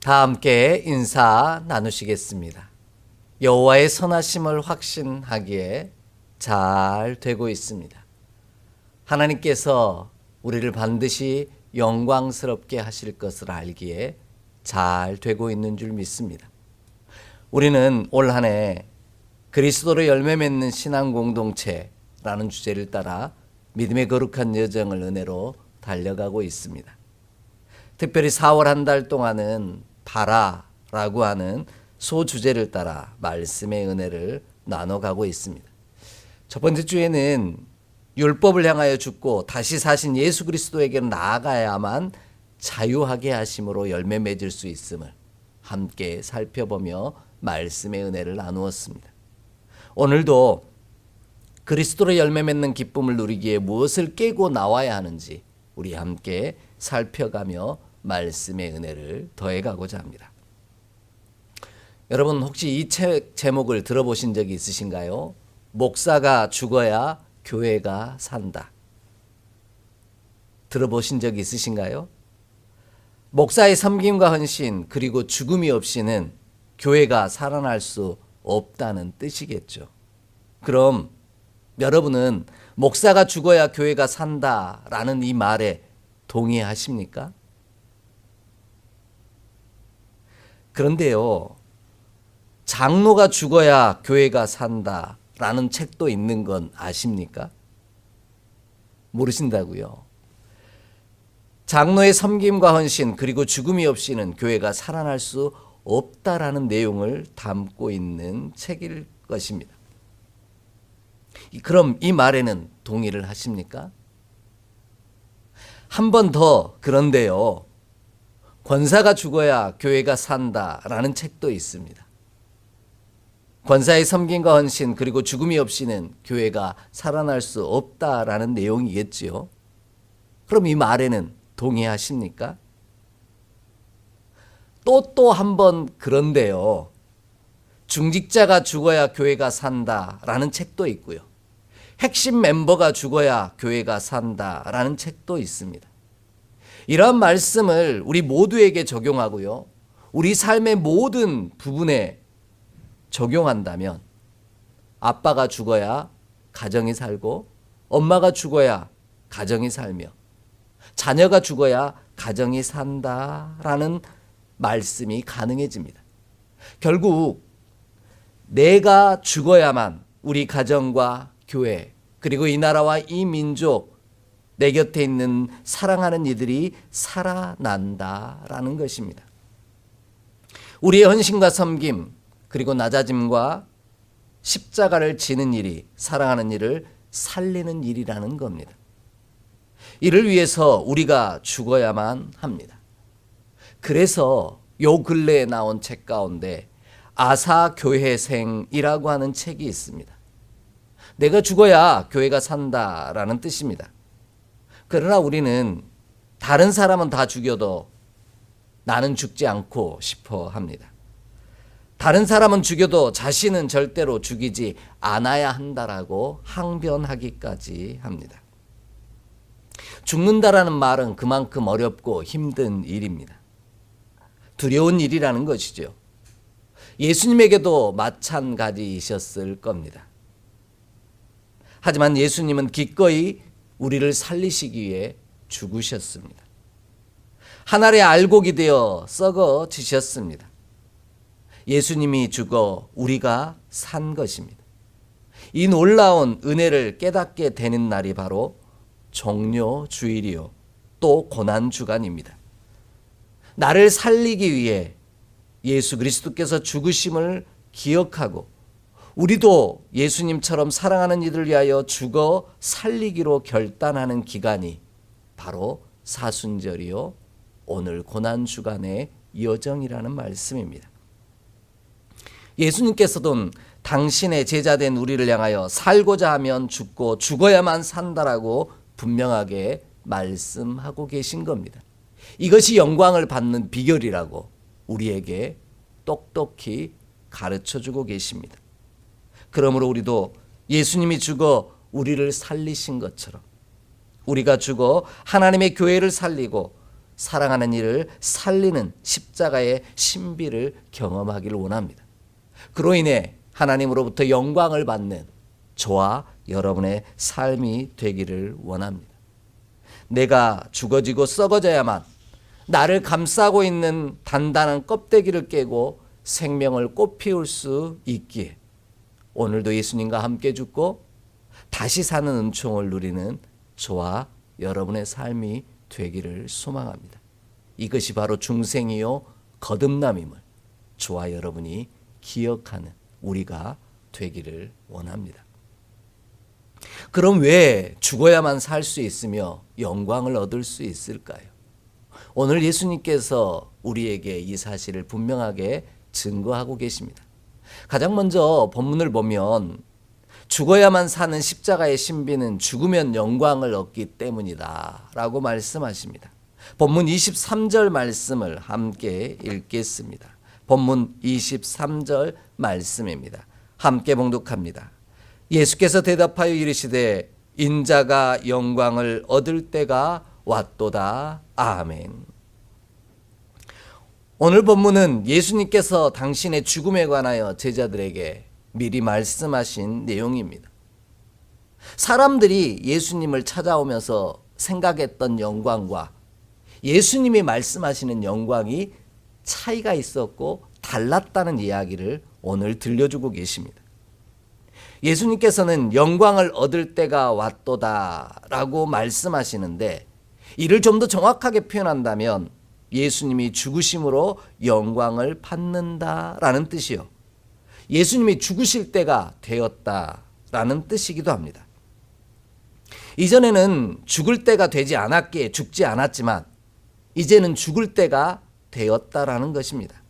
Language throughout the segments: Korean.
다 함께 인사 나누시겠습니다. 여호와의 선하심을 확신하기에 잘 되고 있습니다. 하나님께서 우리를 반드시 영광스럽게 하실 것을 알기에 잘 되고 있는 줄 믿습니다. 우리는 올 한 해 그리스도로 열매 맺는 신앙 공동체라는 주제를 따라 믿음의 거룩한 여정을 은혜로 달려가고 있습니다. 특별히 4월 한 달 동안은 바라라고 하는 소주제를 따라 말씀의 은혜를 나눠가고 있습니다. 첫 번째 주에는 율법을 향하여 죽고 다시 사신 예수 그리스도에게 나아가야만 자유하게 하심으로 열매 맺을 수 있음을 함께 살펴보며 말씀의 은혜를 나누었습니다. 오늘도 그리스도로 열매 맺는 기쁨을 누리기에 무엇을 깨고 나와야 하는지 우리 함께 살펴가며 말씀의 은혜를 더해가고자 합니다. 여러분 혹시 이 책 제목을 들어보신 적이 있으신가요? 목사가 죽어야 교회가 산다. 들어보신 적 있으신가요? 목사의 섬김과 헌신 그리고 죽음이 없이는 교회가 살아날 수 없다는 뜻이겠죠. 그럼 여러분은 목사가 죽어야 교회가 산다라는 이 말에 동의하십니까? 그런데요, 장로가 죽어야 교회가 산다 라는 책도 있는 건 아십니까? 모르신다고요. 장로의 섬김과 헌신 그리고 죽음이 없이는 교회가 살아날 수 없다라는 내용을 담고 있는 책일 것입니다. 그럼 이 말에는 동의를 하십니까? 한 번 더 그런데요. 권사가 죽어야 교회가 산다라는 책도 있습니다. 권사의 섬김과 헌신 그리고 죽음이 없이는 교회가 살아날 수 없다라는 내용이겠지요. 그럼 이 말에는 동의하십니까? 또 또 한 번 그런데요. 중직자가 죽어야 교회가 산다라는 책도 있고요. 핵심 멤버가 죽어야 교회가 산다라는 책도 있습니다. 이러한 말씀을 우리 모두에게 적용하고요. 우리 삶의 모든 부분에 적용한다면 아빠가 죽어야 가정이 살고 엄마가 죽어야 가정이 살며 자녀가 죽어야 가정이 산다라는 말씀이 가능해집니다. 결국 내가 죽어야만 우리 가정과 교회 그리고 이 나라와 이 민족 내 곁에 있는 사랑하는 이들이 살아난다라는 것입니다. 우리의 헌신과 섬김 그리고 낮아짐과 십자가를 지는 일이 사랑하는 일을 살리는 일이라는 겁니다. 이를 위해서 우리가 죽어야만 합니다. 그래서 요 근래에 나온 책 가운데 아사 교회생이라고 하는 책이 있습니다. 내가 죽어야 교회가 산다라는 뜻입니다. 그러나 우리는 다른 사람은 다 죽여도 나는 죽지 않고 싶어 합니다. 다른 사람은 죽여도 자신은 절대로 죽이지 않아야 한다라고 항변하기까지 합니다. 죽는다라는 말은 그만큼 어렵고 힘든 일입니다. 두려운 일이라는 것이죠. 예수님에게도 마찬가지이셨을 겁니다. 하지만 예수님은 기꺼이 우리를 살리시기 위해 죽으셨습니다. 하늘의 알곡이 되어 썩어지셨습니다. 예수님이 죽어 우리가 산 것입니다. 이 놀라운 은혜를 깨닫게 되는 날이 바로 종료 주일이요. 또 고난 주간입니다. 나를 살리기 위해 예수 그리스도께서 죽으심을 기억하고 우리도 예수님처럼 사랑하는 이들 위하여 죽어 살리기로 결단하는 기간이 바로 사순절이요. 오늘 고난 주간의 여정이라는 말씀입니다. 예수님께서도 당신의 제자 된 우리를 향하여 살고자 하면 죽고 죽어야만 산다라고 분명하게 말씀하고 계신 겁니다. 이것이 영광을 받는 비결이라고 우리에게 똑똑히 가르쳐 주고 계십니다. 그러므로 우리도 예수님이 죽어 우리를 살리신 것처럼 우리가 죽어 하나님의 교회를 살리고 사랑하는 이를 살리는 십자가의 신비를 경험하기를 원합니다. 그로 인해 하나님으로부터 영광을 받는 저와 여러분의 삶이 되기를 원합니다. 내가 죽어지고 썩어져야만 나를 감싸고 있는 단단한 껍데기를 깨고 생명을 꽃피울 수 있기에 오늘도 예수님과 함께 죽고 다시 사는 은총을 누리는 저와 여러분의 삶이 되기를 소망합니다. 이것이 바로 중생이요 거듭남임을 저와 여러분이 기억하는 우리가 되기를 원합니다. 그럼 왜 죽어야만 살 수 있으며 영광을 얻을 수 있을까요? 오늘 예수님께서 우리에게 이 사실을 분명하게 증거하고 계십니다. 가장 먼저 본문을 보면 죽어야만 사는 십자가의 신비는 죽으면 영광을 얻기 때문이다. 라고 말씀하십니다. 본문 23절 말씀을 함께 읽겠습니다. 본문 23절 말씀입니다. 함께 봉독합니다. 예수께서 대답하여 이르시되 인자가 영광을 얻을 때가 왔도다. 아멘. 오늘 본문은 예수님께서 당신의 죽음에 관하여 제자들에게 미리 말씀하신 내용입니다. 사람들이 예수님을 찾아오면서 생각했던 영광과 예수님이 말씀하시는 영광이 차이가 있었고 달랐다는 이야기를 오늘 들려주고 계십니다. 예수님께서는 영광을 얻을 때가 왔도다라고 말씀하시는데 이를 좀 더 정확하게 표현한다면 예수님이 죽으심으로 영광을 받는다라는 뜻이요. 예수님이 죽으실 때가 되었다라는 뜻이기도 합니다. 이전에는 죽을 때가 되지 않았기에 죽지 않았지만 이제는 죽을 때가 되었다라는 것입니다.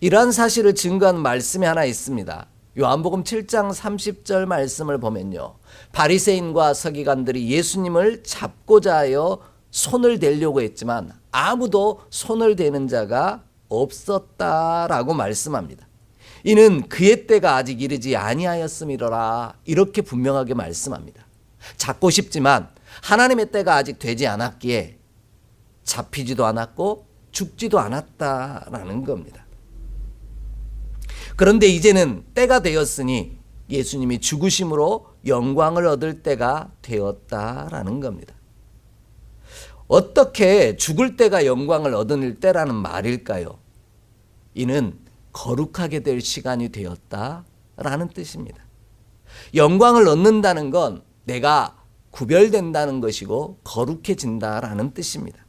이러한 사실을 증거한 말씀이 하나 있습니다. 요한복음 7장 30절 말씀을 보면요. 바리새인과 서기관들이 예수님을 잡고자 하여 손을 대려고 했지만 아무도 손을 대는 자가 없었다라고 말씀합니다. 이는 그의 때가 아직 이르지 아니하였음이로라 이렇게 분명하게 말씀합니다. 잡고 싶지만 하나님의 때가 아직 되지 않았기에 잡히지도 않았고 죽지도 않았다라는 겁니다. 그런데 이제는 때가 되었으니 예수님이 죽으심으로 영광을 얻을 때가 되었다라는 겁니다. 어떻게 죽을 때가 영광을 얻을 때라는 말일까요? 이는 거룩하게 될 시간이 되었다라는 뜻입니다. 영광을 얻는다는 건 내가 구별된다는 것이고 거룩해진다라는 뜻입니다.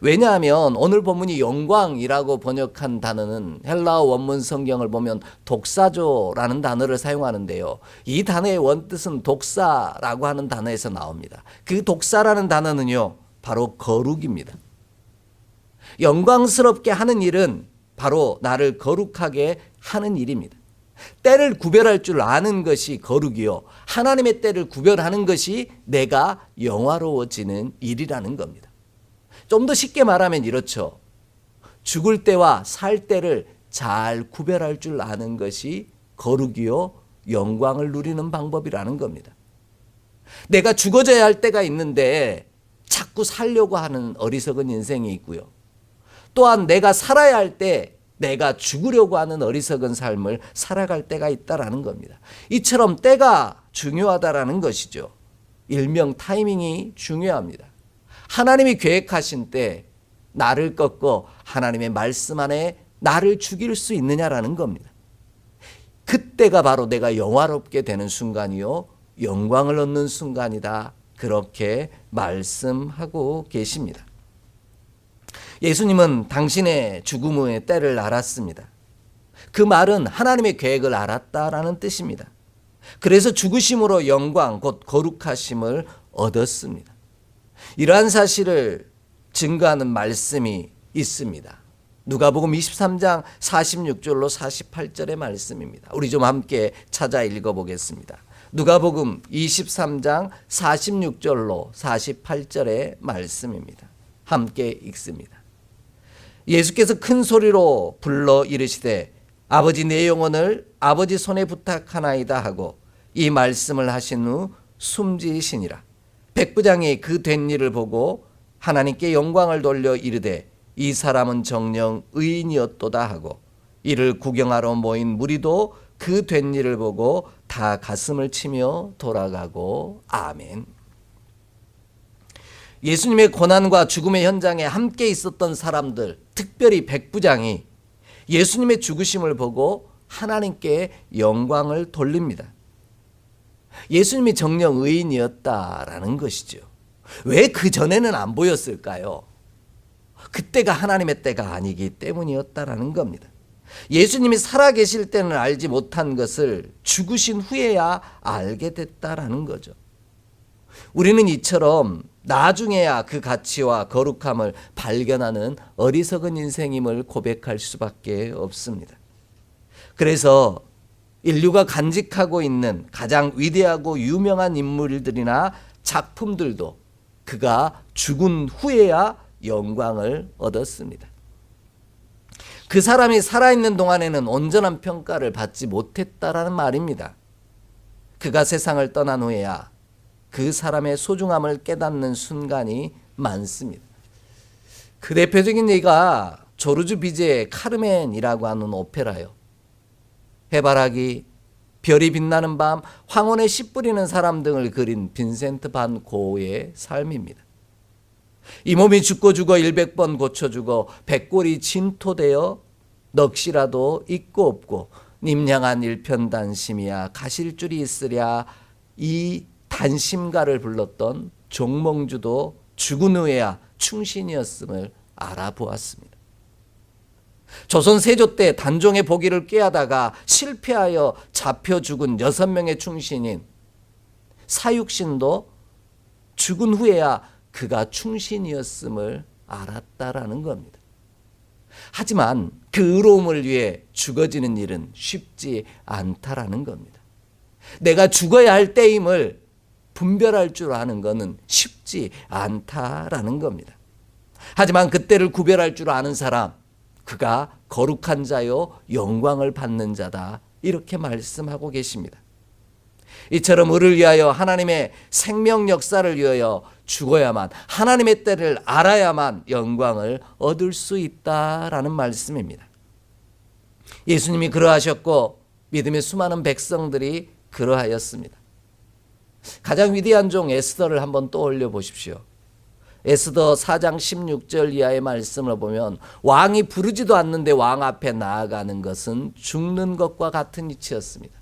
왜냐하면 오늘 본문이 영광이라고 번역한 단어는 헬라어 원문 성경을 보면 독사조라는 단어를 사용하는데요. 이 단어의 원뜻은 독사라고 하는 단어에서 나옵니다. 그 독사라는 단어는요, 바로 거룩입니다. 영광스럽게 하는 일은 바로 나를 거룩하게 하는 일입니다. 때를 구별할 줄 아는 것이 거룩이요. 하나님의 때를 구별하는 것이 내가 영화로워지는 일이라는 겁니다. 좀 더 쉽게 말하면 이렇죠. 죽을 때와 살 때를 잘 구별할 줄 아는 것이 거룩이요. 영광을 누리는 방법이라는 겁니다. 내가 죽어져야 할 때가 있는데 자꾸 살려고 하는 어리석은 인생이 있고요. 또한 내가 살아야 할 때 내가 죽으려고 하는 어리석은 삶을 살아갈 때가 있다라는 겁니다. 이처럼 때가 중요하다라는 것이죠. 일명 타이밍이 중요합니다. 하나님이 계획하신 때 나를 꺾고 하나님의 말씀 안에 나를 죽일 수 있느냐라는 겁니다. 그때가 바로 내가 영화롭게 되는 순간이요. 영광을 얻는 순간이다. 그렇게 말씀하고 계십니다. 예수님은 당신의 죽음의 때를 알았습니다. 그 말은 하나님의 계획을 알았다라는 뜻입니다. 그래서 죽으심으로 영광, 곧 거룩하심을 얻었습니다. 이러한 사실을 증거하는 말씀이 있습니다. 누가복음 23장 46절로 48절의 말씀입니다. 우리 좀 함께 찾아 읽어 보겠습니다. 누가복음 23장 46절로 48절의 말씀입니다. 함께 읽습니다. 예수께서 큰 소리로 불러 이르시되 아버지 내 영혼을 아버지 손에 부탁하나이다 하고 이 말씀을 하신 후 숨지시니라. 백부장이 그 된 일을 보고 하나님께 영광을 돌려 이르되 이 사람은 정령 의인이었도다 하고 이를 구경하러 모인 무리도 그 된 일을 보고 다 가슴을 치며 돌아가고 아멘. 예수님의 고난과 죽음의 현장에 함께 있었던 사람들, 특별히 백부장이 예수님의 죽으심을 보고 하나님께 영광을 돌립니다. 예수님이 정령 의인이었다라는 것이죠. 왜 그 전에는 안 보였을까요? 그때가 하나님의 때가 아니기 때문이었다라는 겁니다. 예수님이 살아계실 때는 알지 못한 것을 죽으신 후에야 알게 됐다라는 거죠. 우리는 이처럼 나중에야 그 가치와 거룩함을 발견하는 어리석은 인생임을 고백할 수밖에 없습니다. 그래서 인류가 간직하고 있는 가장 위대하고 유명한 인물들이나 작품들도 그가 죽은 후에야 영광을 얻었습니다. 그 사람이 살아있는 동안에는 온전한 평가를 받지 못했다라는 말입니다. 그가 세상을 떠난 후에야 그 사람의 소중함을 깨닫는 순간이 많습니다. 그 대표적인 예가 조르주 비제의 카르멘이라고 하는 오페라요. 해바라기, 별이 빛나는 밤, 황혼에 씨 뿌리는 사람 등을 그린 빈센트 반 고의 삶입니다. 이 몸이 죽고 죽어 일백 번 고쳐 죽어 백골이 진토되어 넋이라도 있고 없고 님량한 일편단심이야 가실 줄이 있으랴 이 단심가를 불렀던 종몽주도 죽은 후에야 충신이었음을 알아보았습니다. 조선 세조 때 단종의 보기를 꾀하다가 실패하여 잡혀 죽은 여섯 명의 충신인 사육신도 죽은 후에야 그가 충신이었음을 알았다라는 겁니다. 하지만 그 의로움을 위해 죽어지는 일은 쉽지 않다라는 겁니다. 내가 죽어야 할 때임을 분별할 줄 아는 것은 쉽지 않다라는 겁니다. 하지만 그때를 구별할 줄 아는 사람, 그가 거룩한 자요 영광을 받는 자다. 이렇게 말씀하고 계십니다. 이처럼 을을 위하여 하나님의 생명 역사를 위하여 죽어야만 하나님의 때를 알아야만 영광을 얻을 수 있다라는 말씀입니다. 예수님이 그러하셨고 믿음의 수많은 백성들이 그러하였습니다. 가장 위대한 종 에스더를 한번 떠올려 보십시오. 에스더 4장 16절 이하의 말씀을 보면 왕이 부르지도 않는데 왕 앞에 나아가는 것은 죽는 것과 같은 이치였습니다.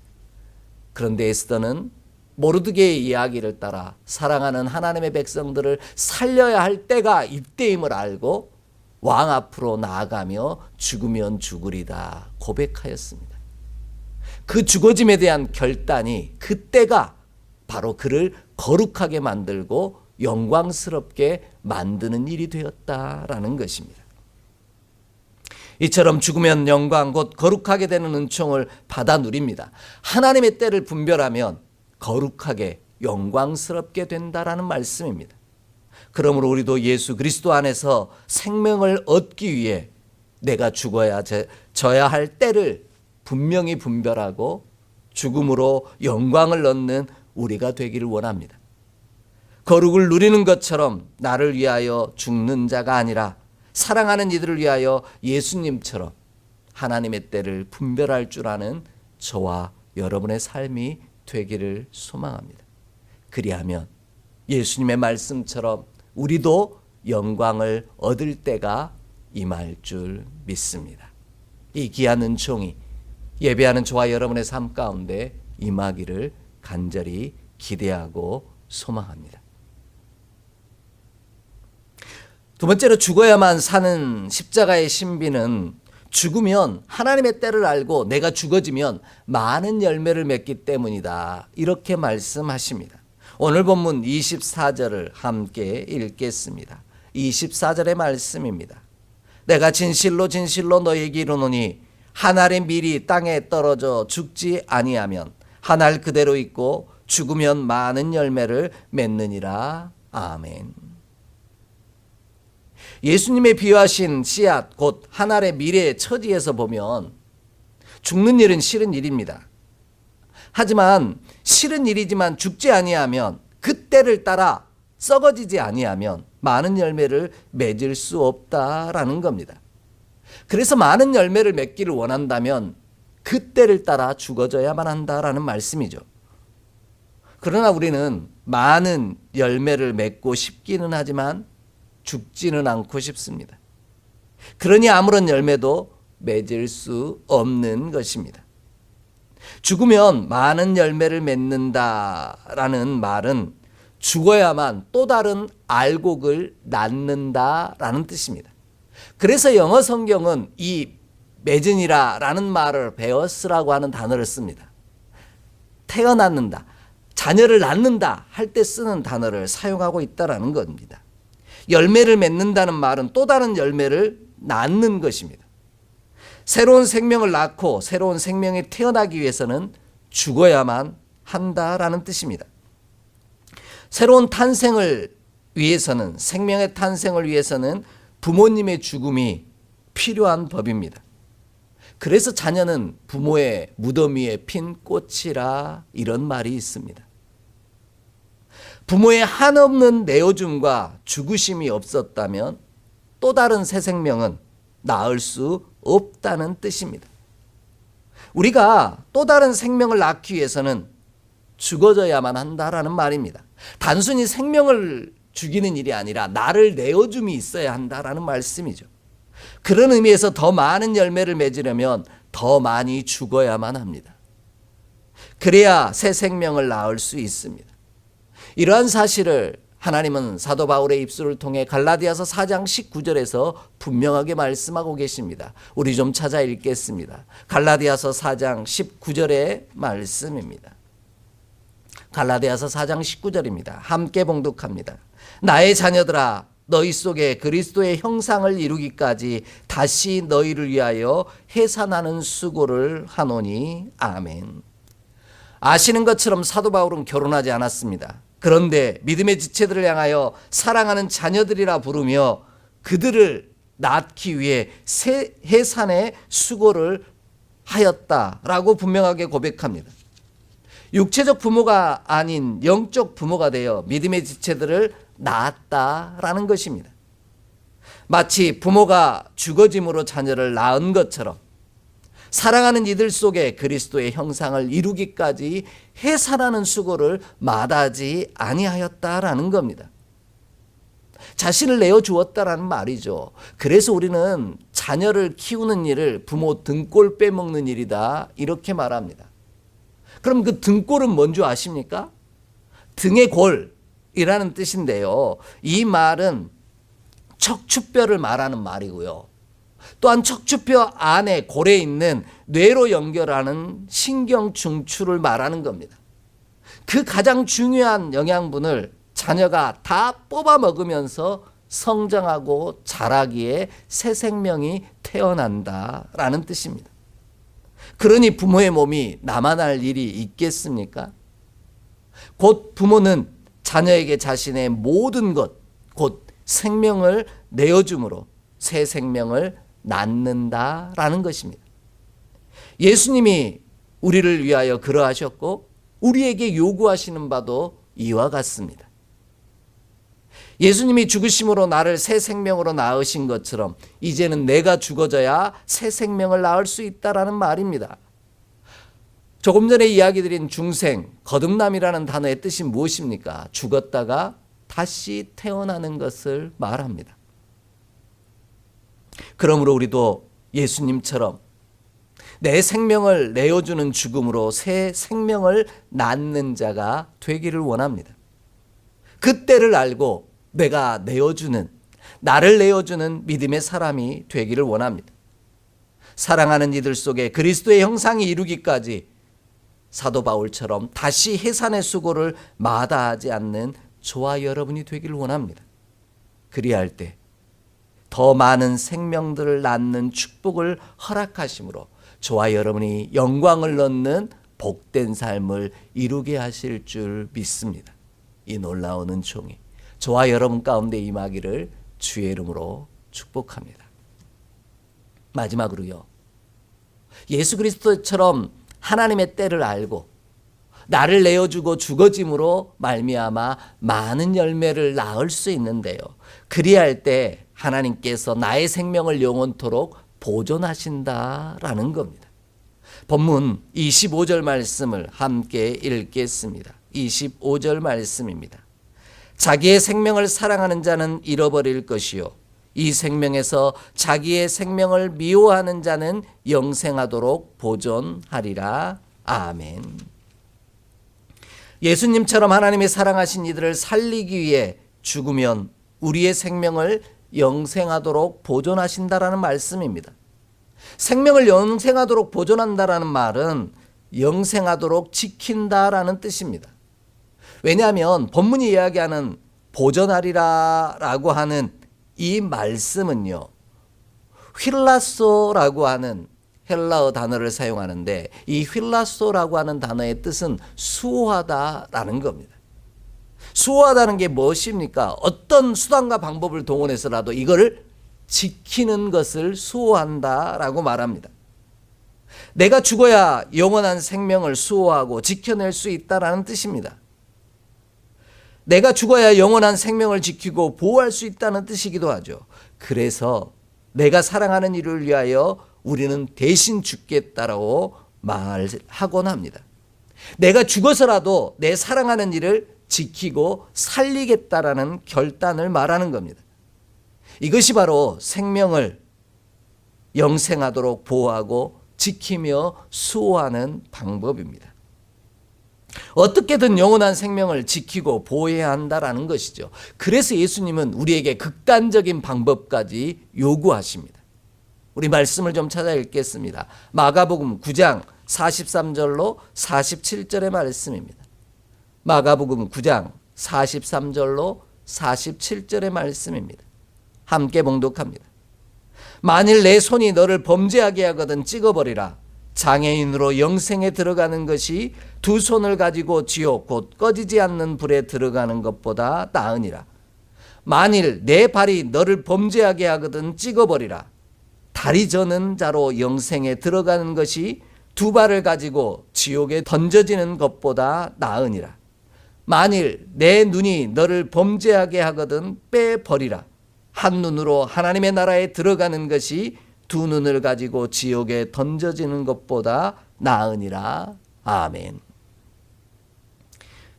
그런데 에스더는 모르드게의 이야기를 따라 사랑하는 하나님의 백성들을 살려야 할 때가 이때임을 알고 왕 앞으로 나아가며 죽으면 죽으리다 고백하였습니다. 그 죽어짐에 대한 결단이 그때가 바로 그를 거룩하게 만들고 영광스럽게 만드는 일이 되었다라는 것입니다. 이처럼 죽으면 영광 곧 거룩하게 되는 은총을 받아 누립니다. 하나님의 때를 분별하면 거룩하게 영광스럽게 된다라는 말씀입니다. 그러므로 우리도 예수 그리스도 안에서 생명을 얻기 위해 내가 죽어야 져야 할 때를 분명히 분별하고 죽음으로 영광을 얻는 우리가 되기를 원합니다. 거룩을 누리는 것처럼 나를 위하여 죽는 자가 아니라 사랑하는 이들을 위하여 예수님처럼 하나님의 때를 분별할 줄 아는 저와 여러분의 삶이 되기를 소망합니다. 그리하면 예수님의 말씀처럼 우리도 영광을 얻을 때가 임할 줄 믿습니다. 이 귀한 은총이 예배하는 저와 여러분의 삶 가운데 임하기를 간절히 기대하고 소망합니다. 두 번째로 죽어야만 사는 십자가의 신비는 죽으면 하나님의 때를 알고 내가 죽어지면 많은 열매를 맺기 때문이다. 이렇게 말씀하십니다. 오늘 본문 24절을 함께 읽겠습니다. 24절의 말씀입니다. 내가 진실로 진실로 너에게 이르노니 한 알의 밀이 땅에 떨어져 죽지 아니하면 한 알 그대로 있고 죽으면 많은 열매를 맺느니라. 아멘. 예수님의 비유하신 씨앗 곧 한 알의 미래의 처지에서 보면 죽는 일은 싫은 일입니다. 하지만 싫은 일이지만 죽지 아니하면 그때를 따라 썩어지지 아니하면 많은 열매를 맺을 수 없다라는 겁니다. 그래서 많은 열매를 맺기를 원한다면 그 때를 따라 죽어져야만 한다라는 말씀이죠. 그러나 우리는 많은 열매를 맺고 싶기는 하지만 죽지는 않고 싶습니다. 그러니 아무런 열매도 맺을 수 없는 것입니다. 죽으면 많은 열매를 맺는다라는 말은 죽어야만 또 다른 알곡을 낳는다라는 뜻입니다. 그래서 영어 성경은 이 맺으니라라는 말을 베어스라고 하는 단어를 씁니다. 태어났는다, 자녀를 낳는다 할 때 쓰는 단어를 사용하고 있다라는 겁니다. 열매를 맺는다는 말은 또 다른 열매를 낳는 것입니다. 새로운 생명을 낳고 새로운 생명이 태어나기 위해서는 죽어야만 한다라는 뜻입니다. 새로운 탄생을 위해서는 생명의 탄생을 위해서는 부모님의 죽음이 필요한 법입니다. 그래서 자녀는 부모의 무덤 위에 핀 꽃이라 이런 말이 있습니다. 부모의 한없는 내어줌과 죽으심이 없었다면 또 다른 새 생명은 낳을 수 없다는 뜻입니다. 우리가 또 다른 생명을 낳기 위해서는 죽어져야만 한다라는 말입니다. 단순히 생명을 죽이는 일이 아니라 나를 내어줌이 있어야 한다라는 말씀이죠. 그런 의미에서 더 많은 열매를 맺으려면 더 많이 죽어야만 합니다. 그래야 새 생명을 낳을 수 있습니다. 이러한 사실을 하나님은 사도 바울의 입술을 통해 갈라디아서 4장 19절에서 분명하게 말씀하고 계십니다. 우리 좀 찾아 읽겠습니다. 갈라디아서 4장 19절의 말씀입니다. 갈라디아서 4장 19절입니다. 함께 봉독합니다. 나의 자녀들아 너희 속에 그리스도의 형상을 이루기까지 다시 너희를 위하여 해산하는 수고를 하노니 아멘. 아시는 것처럼 사도 바울은 결혼하지 않았습니다. 그런데 믿음의 지체들을 향하여 사랑하는 자녀들이라 부르며 그들을 낳기 위해 새 해산의 수고를 하였다라고 분명하게 고백합니다. 육체적 부모가 아닌 영적 부모가 되어 믿음의 지체들을 낳았다라는 것입니다. 마치 부모가 죽어짐으로 자녀를 낳은 것처럼 사랑하는 이들 속에 그리스도의 형상을 이루기까지 해산하는 수고를 마다하지 아니하였다라는 겁니다. 자신을 내어 주었다라는 말이죠. 그래서 우리는 자녀를 키우는 일을 부모 등골 빼먹는 일이다 이렇게 말합니다. 그럼 그 등골은 뭔지 아십니까? 등의 골이라는 뜻인데요. 이 말은 척추뼈를 말하는 말이고요. 또한 척추뼈 안에 골에 있는 뇌로 연결하는 신경 중추를 말하는 겁니다. 그 가장 중요한 영양분을 자녀가 다 뽑아 먹으면서 성장하고 자라기에 새 생명이 태어난다라는 뜻입니다. 그러니 부모의 몸이 남아날 일이 있겠습니까? 곧 부모는 자녀에게 자신의 모든 것, 곧 생명을 내어줌으로 새 생명을 낳는다라는 것입니다. 예수님이 우리를 위하여 그러하셨고 우리에게 요구하시는 바도 이와 같습니다. 예수님이 죽으심으로 나를 새 생명으로 낳으신 것처럼 이제는 내가 죽어져야 새 생명을 낳을 수 있다라는 말입니다. 조금 전에 이야기 드린 중생, 거듭남이라는 단어의 뜻이 무엇입니까? 죽었다가 다시 태어나는 것을 말합니다. 그러므로 우리도 예수님처럼 내 생명을 내어주는 죽음으로 새 생명을 낳는 자가 되기를 원합니다. 그때를 알고 내가 내어주는, 나를 내어주는 믿음의 사람이 되기를 원합니다. 사랑하는 이들 속에 그리스도의 형상이 이루기까지 사도 바울처럼 다시 해산의 수고를 마다하지 않는 저와 여러분이 되기를 원합니다. 그리할 때 더 많은 생명들을 낳는 축복을 허락하심으로 저와 여러분이 영광을 얻는 복된 삶을 이루게 하실 줄 믿습니다. 이 놀라운 은총이 저와 여러분 가운데 임하기를 주의 이름으로 축복합니다. 마지막으로요. 예수 그리스도처럼 하나님의 때를 알고 나를 내어주고 죽어짐으로 말미암아 많은 열매를 낳을 수 있는데요. 그리할 때 하나님께서 나의 생명을 영원토록 보존하신다라는 겁니다. 본문 25절 말씀을 함께 읽겠습니다. 25절 말씀입니다. 자기의 생명을 사랑하는 자는 잃어버릴 것이요. 이 생명에서 자기의 생명을 미워하는 자는 영생하도록 보존하리라. 아멘. 예수님처럼 하나님이 사랑하신 이들을 살리기 위해 죽으면 우리의 생명을 영생하도록 보존하신다라는 말씀입니다. 생명을 영생하도록 보존한다라는 말은 영생하도록 지킨다라는 뜻입니다. 왜냐하면 본문이 이야기하는 보존하리라라고 하는 이 말씀은요. 휠라소라고 하는 헬라어 단어를 사용하는데 이 휠라소라고 하는 단어의 뜻은 수호하다라는 겁니다. 수호하다는 게 무엇입니까? 어떤 수단과 방법을 동원해서라도 이거를 지키는 것을 수호한다라고 말합니다. 내가 죽어야 영원한 생명을 수호하고 지켜낼 수 있다라는 뜻입니다. 내가 죽어야 영원한 생명을 지키고 보호할 수 있다는 뜻이기도 하죠. 그래서 내가 사랑하는 이를 위하여 우리는 대신 죽겠다라고 말하곤 합니다. 내가 죽어서라도 내 사랑하는 이를 지키고 살리겠다라는 결단을 말하는 겁니다. 이것이 바로 생명을 영생하도록 보호하고 지키며 수호하는 방법입니다. 어떻게든 영원한 생명을 지키고 보호해야 한다라는 것이죠. 그래서 예수님은 우리에게 극단적인 방법까지 요구하십니다. 우리 말씀을 좀 찾아 읽겠습니다. 마가복음 9장 43절로 47절의 말씀입니다. 마가복음 9장 43절로 47절의 말씀입니다. 함께 봉독합니다. 만일 내 손이 너를 범죄하게 하거든 찍어버리라. 장애인으로 영생에 들어가는 것이 두 손을 가지고 지옥 곧 꺼지지 않는 불에 들어가는 것보다 나으니라. 만일 내 발이 너를 범죄하게 하거든 찍어버리라. 다리 저는 자로 영생에 들어가는 것이 두 발을 가지고 지옥에 던져지는 것보다 나으니라. 만일 내 눈이 너를 범죄하게 하거든 빼버리라. 한 눈으로 하나님의 나라에 들어가는 것이 두 눈을 가지고 지옥에 던져지는 것보다 나으니라. 아멘.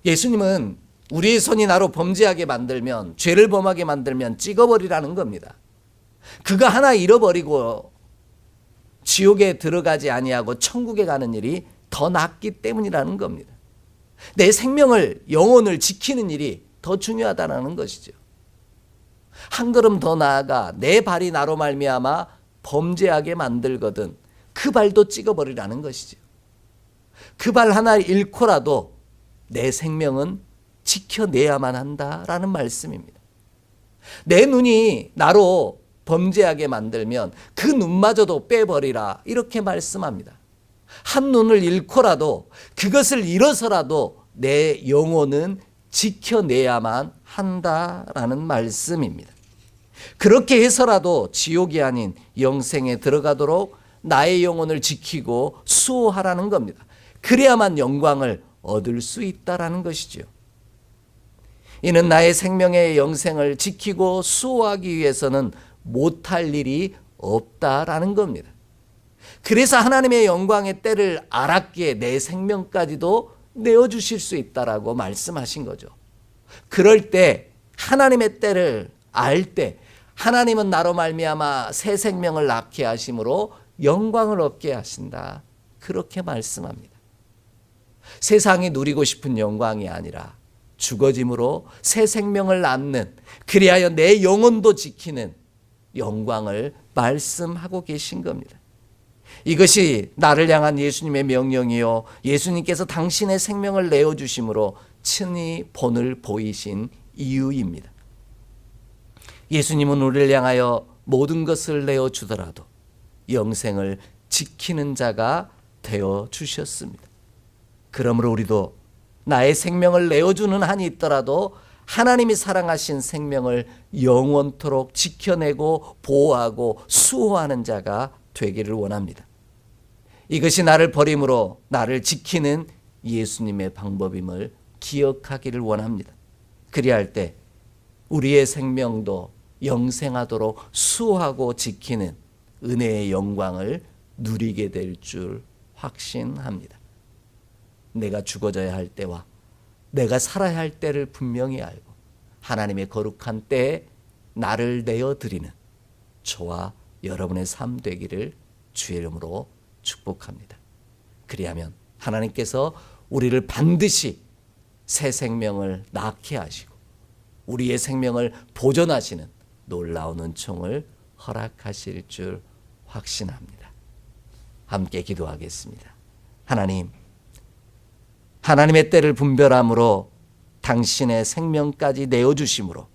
예수님은 우리의 손이 나로 범죄하게 만들면 죄를 범하게 만들면 찍어버리라는 겁니다. 그가 하나 잃어버리고 지옥에 들어가지 아니하고 천국에 가는 일이 더 낫기 때문이라는 겁니다. 내 생명을 영혼을 지키는 일이 더 중요하다는 것이죠. 한 걸음 더 나아가 내 발이 나로 말미암아 범죄하게 만들거든 그 발도 찍어버리라는 것이죠. 그 발 하나 잃고라도 내 생명은 지켜내야만 한다라는 말씀입니다. 내 눈이 나로 범죄하게 만들면 그 눈마저도 빼버리라 이렇게 말씀합니다. 한 눈을 잃고라도 그것을 잃어서라도 내 영혼은 지켜내야만 한다라는 말씀입니다. 그렇게 해서라도 지옥이 아닌 영생에 들어가도록 나의 영혼을 지키고 수호하라는 겁니다. 그래야만 영광을 얻을 수 있다라는 것이죠. 이는 나의 생명의 영생을 지키고 수호하기 위해서는 못할 일이 없다라는 겁니다. 그래서 하나님의 영광의 때를 알았기에 내 생명까지도 내어 주실 수 있다라고 말씀하신 거죠. 그럴 때 하나님의 때를 알 때 하나님은 나로 말미암아 새 생명을 낳게 하심으로 영광을 얻게 하신다. 그렇게 말씀합니다. 세상이 누리고 싶은 영광이 아니라 죽어짐으로 새 생명을 낳는 그리하여 내 영혼도 지키는 영광을 말씀하고 계신 겁니다. 이것이 나를 향한 예수님의 명령이요. 예수님께서 당신의 생명을 내어주심으로 친히 본을 보이신 이유입니다. 예수님은 우리를 향하여 모든 것을 내어주더라도 영생을 지키는 자가 되어 주셨습니다. 그러므로 우리도 나의 생명을 내어주는 한이 있더라도 하나님이 사랑하신 생명을 영원토록 지켜내고 보호하고 수호하는 자가 되기를 원합니다. 이것이 나를 버림으로 나를 지키는 예수님의 방법임을 기억하기를 원합니다. 그리할 때 우리의 생명도 영생하도록 수호하고 지키는 은혜의 영광을 누리게 될 줄 확신합니다. 내가 죽어져야 할 때와 내가 살아야 할 때를 분명히 알고 하나님의 거룩한 때에 나를 내어 드리는 저와 여러분의 삶 되기를 주의 이름으로 축복합니다. 그리하면 하나님께서 우리를 반드시 새 생명을 낳게 하시고 우리의 생명을 보존하시는 놀라운 은총을 허락하실 줄 확신합니다. 함께 기도하겠습니다. 하나님, 하나님의 때를 분별함으로 당신의 생명까지 내어주심으로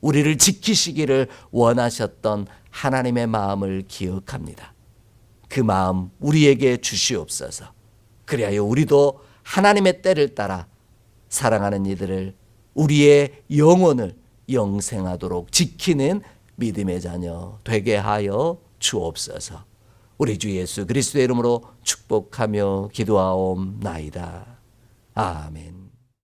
우리를 지키시기를 원하셨던 하나님의 마음을 기억합니다. 그 마음 우리에게 주시옵소서. 그리하여 우리도 하나님의 때를 따라 사랑하는 이들을 우리의 영혼을 영생하도록 지키는 믿음의 자녀 되게 하여 주옵소서. 우리 주 예수 그리스도의 이름으로 축복하며 기도하옵나이다. 아멘.